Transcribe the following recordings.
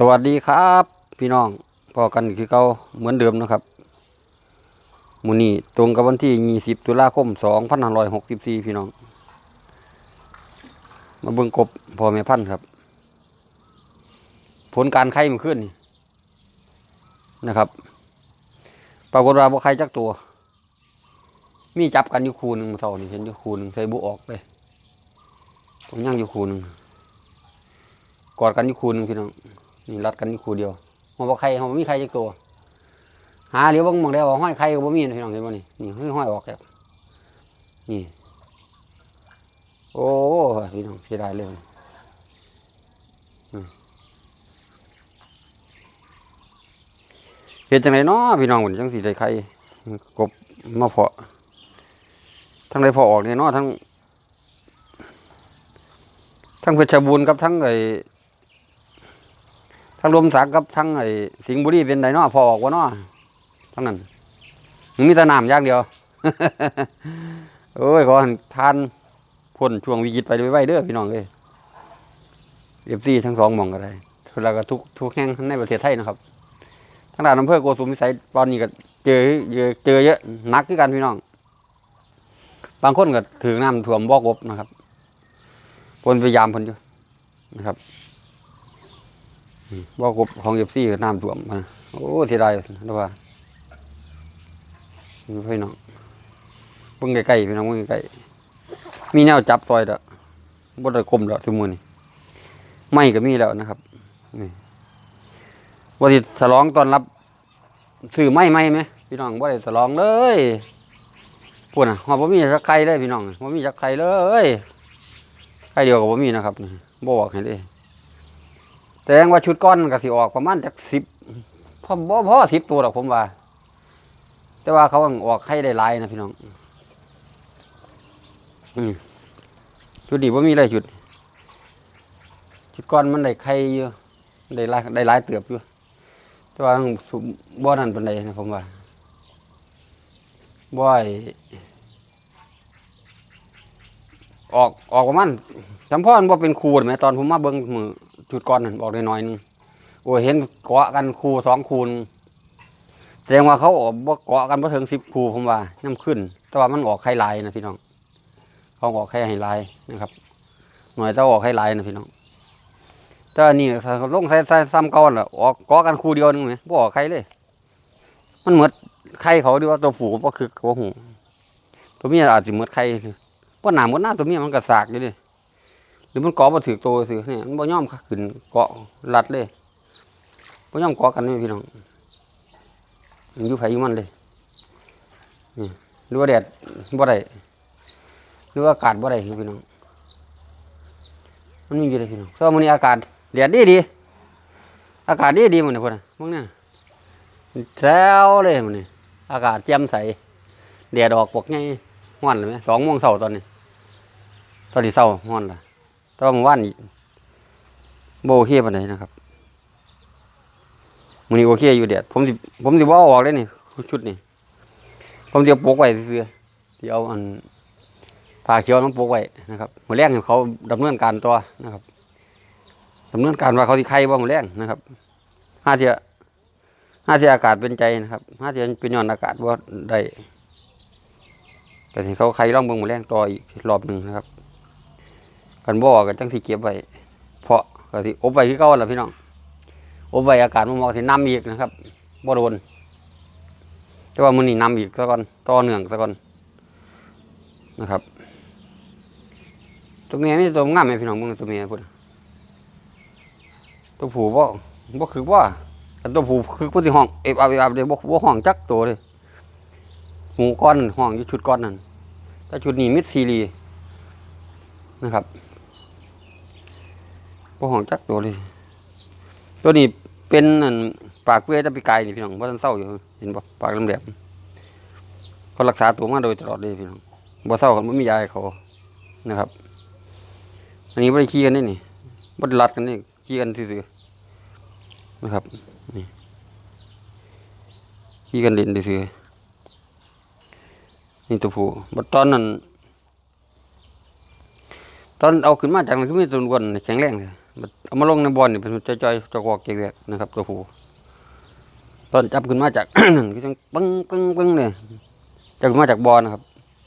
สวัสดีครับ พี่น้องพอกันคือเก่าเหมือนเดิมนะครับมูนี้ตรงกับวันที่ 20 ตุลาคม 2564 พี่น้อง มาเบิ่งกบพ่อแม่พันครับ ผลการไข่มันขึ้นนี่นะครับ ปรากฏว่าบ่ไข่จักตัว มีจับกันอยู่คูนึงเมื่อเช้านี่เห็นอยู่คูนึงใส่บุออกไปผมยังอยู่คูนึงกอดกันอยู่คูนึงพี่น้อง นี่รัดกันอยู่คู่เดียวมันบ่ใครมันบ่มีใครจักตัว หาเดี๋ยวบางมองแล้ว่าห้อยใครก็บ่มีพี่น้องเห็นบ่นี่นี่ห้อยห้อยออกแล้วนี่ โอ้พี่น้องเสียดายเลยเฮ็ดจังไดเนาะพี่น้องมันจังสิได้ไข่กบมาเพาะทั้งได้เพาะออกเนี่ยเนาะทั้งทั้งเพชรบูรณ์กับทั้งไอ ทั้งรวมสักกับทั้งไอ้สิงห์บุรีเป็นไดเนาะพอออกว่าเนาะทั้งนั้นมันมีแต่น้ำอย่างเดียวโอ้ยขอให้ทานพ้นช่วงวิกฤตไปไว้เด้อพี่น้องเอ้ยเอฟซีทั้งสองมองก็ได้แล้วก็ทุกทุกแห่งในประเทศไทยนะครับทางด้านอำเภอโกสุมพิสัยตอนนี้ก็เจอเจอเจอเยอะหนักคือกันพี่น้อง บางคนก็ถือน้ำท่วมบอกบนะครับพนพยายามเพนอยู่นะครับ บ่กบของเอฟซีน้ำท่วมมาโอ้เสียดายนะว่าพี่น้องเบิ่งใกล้ๆพี่น้องเบิ่งใกล้ๆมีแนวจับซอยเด้อบ่ได้กลมดอกทุกมื้อนี้ไม่ก็มีแล้วนะครับนี่บ่สิฉลองตอนรับซื้อไม้ใหม่ไหมพี่น้องบ่ได้ฉลองเลยพูดนะว่าบ่มีจักไข่เลยพี่น้องบ่มีจักไข่เลยไข่เดียวก็บ่มีนะครับนี่บ่บอกให้เลย แสดงว่าชุดก้อนมันก็สิออกประมาณจากสิบพ่อบ่พอสิบตัวหรอกผมว่า แต่ว่าเขาออกไข่ได้ลายนะพี่น้องอืมชุดนี้ว่ามีอะไรชุด ชุดก้อนมันได้ไข่เยอะได้ลายได้ลายเติบอยู่แต่ว่าสุบ่นั่นเป็นไดนะผมว่าบ่อยออกออกประมาณจำพ่อมันบ่เป็นครูไหมตอนผมมาเบิ่งมือ จุดก่อนนั่นออกได้น้อยหนึงโอ้เห็นเกาะกันคูสองคูนแสดงว่าเขาออกเกาะกันบ่ถึงสิบคูผมว่าน้ำขึ้น แต่ว่ามันออกไข่ลายนะพี่น้องเขาออกไข่ให้ลายนะครับ หน่อยจ้าออกไข่ลายนะพี่น้องแต่อันนี้ลงใส่ใส่ซ้ำก่าน่ะออกเกาะกันคูเดียวนึงไหมบ่ออกไข่เลย มันเหมือนไข่เขาดีว่าตัวผู้บ่คือตัวหูตัวเมียอาจสิเหมือนไข่บ่หนาเหมือนหน้าตัวเมียมันก็สากอยู่ดิ หรือมันเกาะมาถือโตัวสิเนี่ยมันบ่ยอมขึ้นเกาะรัดเลยบ่ยอมเกาะกันเลยพี่น้องมันอยู่ไผอยู่มันเลยนี่หรือว่าแดดบ่ได้หรือว่าอากาศบ่ได้พี่น้องมันมีอยู่เลยพี่น้องเพราะมื้อนี้อากาศแดดดีดีอากาศดีดีมื้อนี้พุ่นน่ะมึงเนี่ยแซวเลยมื้อนี้อากาศแจ่มใสแดดออกปกใหญ่ฮ้อนเลยไหม2:00นเช้าตอนนี้ตอนนี้เช้าฮ้อนล่ะ แต่ว่าเมื่อวานนี้โบโอเคปานใดนนะครับมื้อนี้โอเคอยู่เด็ดผมสิผมสิบ่อาออกเลยนี่ชุดนี่ผมสิเอาปกไว้ซื่อๆสิเอาอันผ้าเขียวน้ำปกไว้นะครับหมือแรงให้เขาดำเนินการต่อนะครับดำเนินการว่าเขาสิไข่บ่มื้อแรงนะครับห้าเทียห้าเทียอากาศเป็นใจนะครับห้าเทียเป็นย้อนอากาศบ่ได้ก็สิเขาไข่องเบิ่งหมือแรงต่ออีกรอบหนึ่งนะครับ กันบ่อกันจังสิเก็บไว้เพราะก็สิอบไว้คือเก่าล่ะพี่น้องอบไว้อากาศมันเหมาะสินํอีกนะครับบ่โดนแต่ว่ามื้อนี้นํอีกซะก่อนต่อเนื่องซะก่อนนะครับตัวเมียไมีตัวงามไหมพี่น้องมึงตัวเมียพุ่นตัวผู้บ่บ่คือว่าตัวผู้คือพุ่นสิห้องเอฟอับเอฟอับเลยบ่บ่ห้องจักตัวเลยหมูก้อนห้องอยู่ชุดก้อนนั่นแต่ชุดนี้มิดซีรีส์นะครับ พวกของจักตัวเลย ตัวนี้เป็นอันปากเปื่อยแตะปีกายนี่พี่น้องว่าท่านเศร้าอยู่เห็นบ่ปากแหลมๆเขารักษาตัวมาโดยตลอดเลยพี่น้องบ่เศร้ากันบ่มียาให้เขานะครับ อันนี้บ่ได้ขี้กันนี่นี่บ่ด้รัดกันนี่ขี้กันซื่อๆนะครับนี่ขี้กันเล่นซื่อนี่ตัวผู้บัดตอนนั้นตอนเอาขึ้นมาจากนั้นคือมีตัวอ้วนแข็งแรงเลย เอามาลงในบ่อนี่เป็นจอยๆจอกอกเกวกนะครับตัวผู้ตอนจับขึ้นมาจากนั่นก็จังปึ้งปึ้งปึ้งเลยจับขึ้นมาจากบ่อนะครับ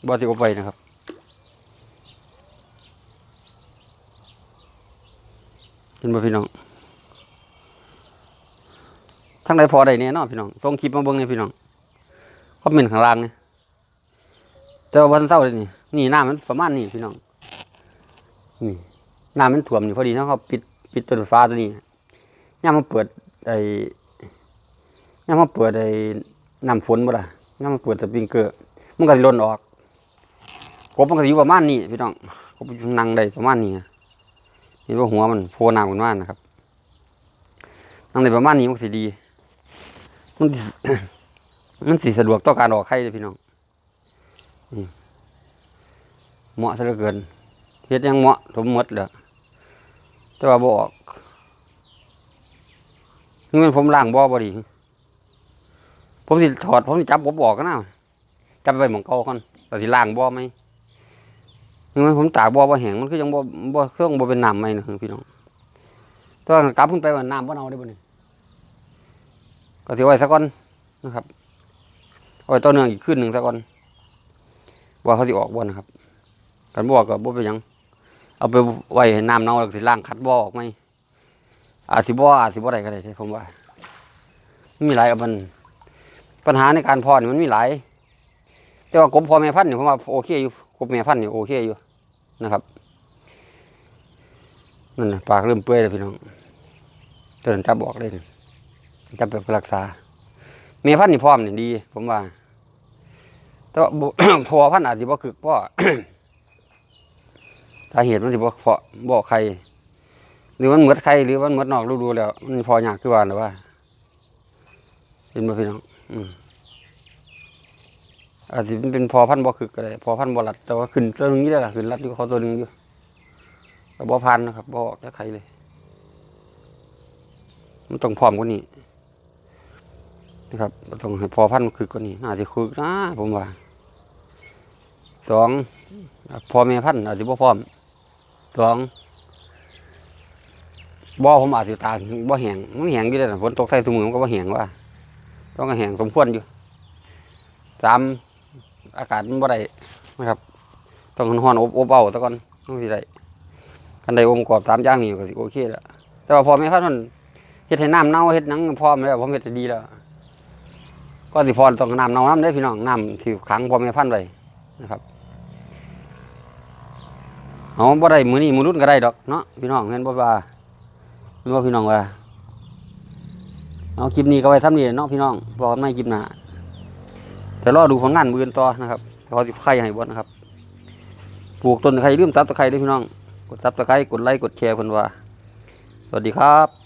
บ่อที่อาไปนะครับเห็นบ่พี่น้องทั้งใดพอใดเนี่ยเนาะพี่น้องส่งคลิปมาเบิ่งเนี่ยพี่น้องคอมเมนต์ข้างล่างเนี่ยแต่ว่าวันเสาร์เลยนี่นี่น้ำมันประมาณนี้พี่น้องนี่ น้ำมันท่วมอยู่พอดีเนาะเขาปิดปิดตัวฟ้าตัวนี้ย่ามาเปิดไอ้ย่ามาเปิดไอ้น้ำฝนบ่ล่ะย่ามาเปิดสปริงเกอร์มันก็สิล้นออกกบมันก็สิอยู่ประมาณนี้พี่น้องกบอยู่นั่งได้ประมาณนี้เห็นว่าหัวมันโผล่น้ำขึ้นมานะครับนั่งในประมาณนี้มันสิดีมันมันสิสะดวกต่อการออกไข่เลยพี่น้องนี่เหมาะซะเหลือเกินเฮ็ดยังเหมาะสมหมดเลย แต่ว่าบอกนี่มันผมล้างบ่อบ่ดี ผมสิถอด ผมสิจับผมออกกันนะจับไปหมองเก่าก่อนแต่สิล้างบ่อไหมนี่มันผมตากบ่อบ่แห้งมันคือยังบ่บ่เครื่องบ่เป็นน้ำไหมนะพี่น้องแตัวากลับขึ้นไปว่าน้ำบ่เน่าได้บ่นี่ก็สิไว้ซะก่อนนะครับเอาไว้ต่อเนื่องอีกคืนหนึ่งซะก่อนว่าเขาสิออกบ่นะครับกันบ่อกก็บ่เป็นยัง เอาไปไว้ให้น้ำเน่าแล้วสิล้างคัดบ่อออกไหมอาจสิบ่อาจสิบ่ได้ก็ได้ผมว่ามันมีหลายมัน ปัญหาในการพอนี่มันมีหลาย แต่ว่ากบพอแม่พันธุ์นี่ผมว่าโอเคอยู่กบแม่พันธุ์นี่โอเคอยู่นะครับนั่นนะปากเริ่มเปื่อยแล้วพี่น้องเดินจับบอกเลยจับแบบรักษาแม่พันธุ์นี่พร้อมนี่ดี ผมว่า แต่ว่าพอพันธุ์อาจจะบ่คึกพ่อ สาเหตุมันสิบ่เพาะบ่ใครหรือมันหมดใครหรือมันหมดนอกฤดูแล้ว มันพอยากคือว่าหรือว่าเห็นบ่พี่น้อง อืมอาจจะเป็นพอพันบ่คึกก็ได้พอพันบ่รัด แต่ว่าขึ้นตัวนึงนี่ได้ล่ะขึ้นรัดอยู่เขาตัวหนึงอยู่แต่บ่พันนะครับบ่ออกจากใครเลย มันต้องพร้อมกว่านี้นะครับมันต้องให้พอพันคึกกว่านี้อาจจะคึกนะผมว่าสองพอแม่พันอาจจะบ่พร้อม สองบ่อผมอาจจะตาบ่แหงมันแหงอยู่ได้ล่ะฝนตกใส่ถุงมือมันก็บ่แหงว่า ต้องให้แหงสมควรอยู่สามอากาศมันบ่ได้นะครับ ต้องร้อนอบอบเอาซะก่อนต้องสิได้กันได้อมกรอบสามอย่างนี่ก็สิโอเคแล้วแต่ว่าพอแม่พันธุ์มันเฮ็ดให้น้ำเน่าเฮ็ดนังพร้อมแล้วผมเฮ็ดให้ดีแล้ว ก็สิพอต้องน้ำเน่าน้ำได้พี่น้องน้ำที่ขังพอแม่พันไว้นะครับ เอาบ่ได้มือนี้มือรุ่นก็ได้ดอกเนาะพี่น้องเห็นบ่ว่าเห็นบ่พี่น้องว่าเอาคลิปนี้ก็ไว้ทำนี่เนาะพี่น้องบอกกันใหม่คลิปหน้าแต่รอดูผลงานมือนต่อนะครับรอสิไข่ให้บ่นะครับปลูกต้นไข่ลืมซับตะไคร้ด้วยพี่น้องกดซับตะไคร้กดไลค์กดแชร์คนว่า สวัสดีครับ